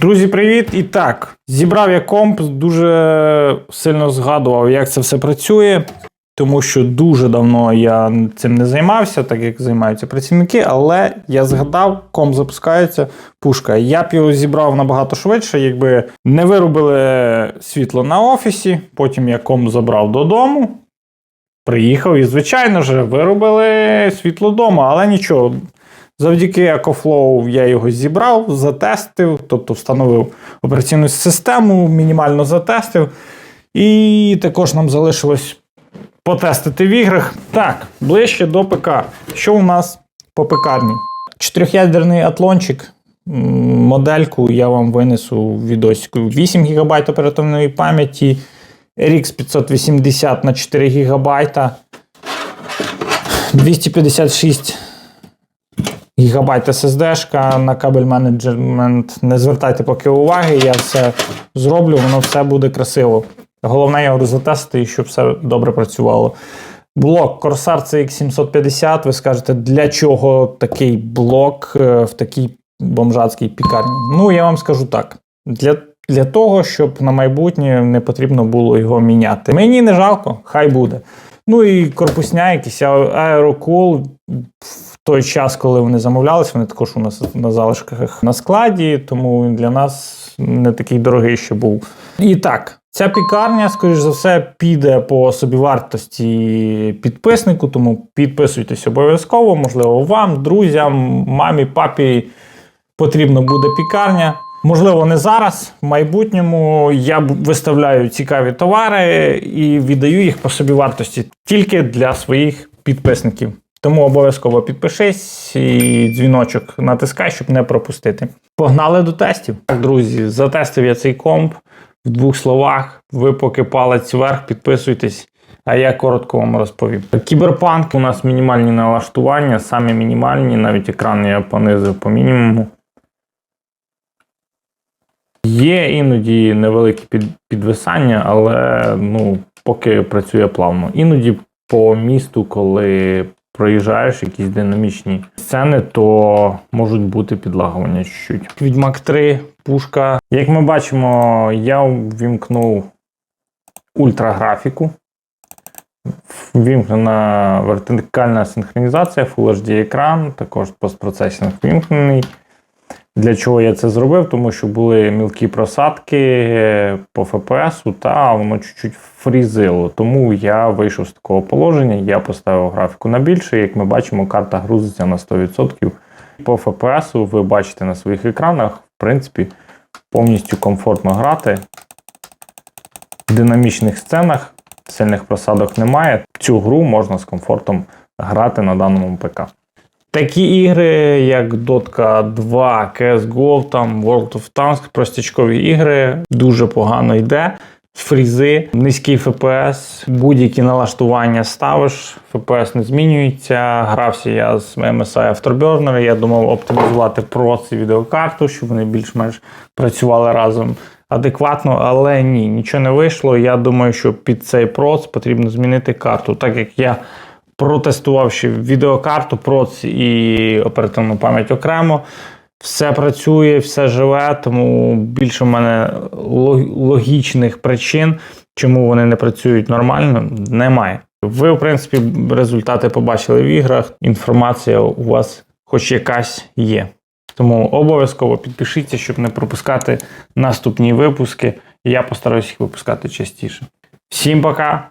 Друзі, привіт! І так, зібрав я комп, дуже сильно згадував, як це все працює, тому що дуже давно я цим не займався, так як займаються працівники, але я згадав, комп запускається, пушка. Я б його зібрав набагато швидше, якби не вирубили світло на офісі, потім я комп забрав додому. Приїхав і, звичайно ж, виробили світло вдома, але нічого. Завдяки EcoFlow я його зібрав, затестив, тобто встановив операційну систему, мінімально затестив. І також нам залишилось потестити в іграх. Так, ближче до ПК. Що у нас по пекарні? Чотирьохядерний атлончик. Модельку я вам винесу в відосику. 8 ГБ оперативної пам'яті, RX 580 на 4 ГБ, 256 гігабайт SSD-шка на кабель менеджмент. Не звертайте поки уваги, я все зроблю, воно все буде красиво. Головне його затестити і щоб все добре працювало. Блок Corsair CX750. Ви скажете, для чого такий блок е, в такій бомжацькій пікарні? Ну, я вам скажу так. Для, для того, щоб на майбутнє не потрібно було його міняти. Мені не жалко, хай буде. Ну і корпусня, якийсь аерокул. В той час, коли вони замовлялись, вони також у нас на залишках на складі, тому він для нас не такий дорогий ще був. І так, ця пікарня, скоріш за все, піде по собівартості підписнику, тому підписуйтесь обов'язково, можливо, вам, друзям, мамі, папі потрібна буде пікарня. Можливо, не зараз, в майбутньому я виставляю цікаві товари і віддаю їх по собівартості тільки для своїх підписників. Тому обов'язково підпишись і дзвіночок натискай, щоб не пропустити. Погнали до тестів. Так, друзі, затестив я цей комп в двох словах. Ви поки палець вверх, підписуйтесь. А я коротко вам розповім. Кіберпанк у нас мінімальні налаштування, самі мінімальні, навіть екран я понизив по мінімуму. Є іноді невеликі під, підвисання, але ну, поки працює плавно. Іноді по місту, коли проїжджаєш якісь динамічні сцени, то можуть бути підлагування чуть-чуть. Відьмак 3, пушка. Як ми бачимо, я ввімкнув ультраграфіку. Ввімкнена вертикальна синхронізація, Full HD екран, також постпроцесінг ввімкнений. Для чого я це зробив? Тому що були мілкі просадки по FPS, та воно чуть-чуть фрізило. Тому я вийшов з такого положення, я поставив графіку на більше. Як ми бачимо, карта грузиться на 100%. По FPS ви бачите на своїх екранах, в принципі, повністю комфортно грати. В динамічних сценах сильних просадок немає. Цю гру можна з комфортом грати на даному ПК. Такі ігри, як Dota 2, CSGO, там World of Tanks, простячкові ігри, дуже погано йде. Фрізи, низький FPS, будь-які налаштування ставиш, FPS не змінюється. Грався я з MSI Afterburner, я думав оптимізувати проц і відеокарту, щоб вони більш-менш працювали разом адекватно, але ні, нічого не вийшло. Я думаю, що під цей проц потрібно змінити карту, так як я протестував ще відеокарту, проц і оперативну пам'ять окремо. Все працює, все живе, тому більше в мене логічних причин, чому вони не працюють нормально, немає. Ви, в принципі, результати побачили в іграх. Інформація у вас хоч якась є. Тому обов'язково підпишіться, щоб не пропускати наступні випуски. Я постараюсь їх випускати частіше. Всім пока!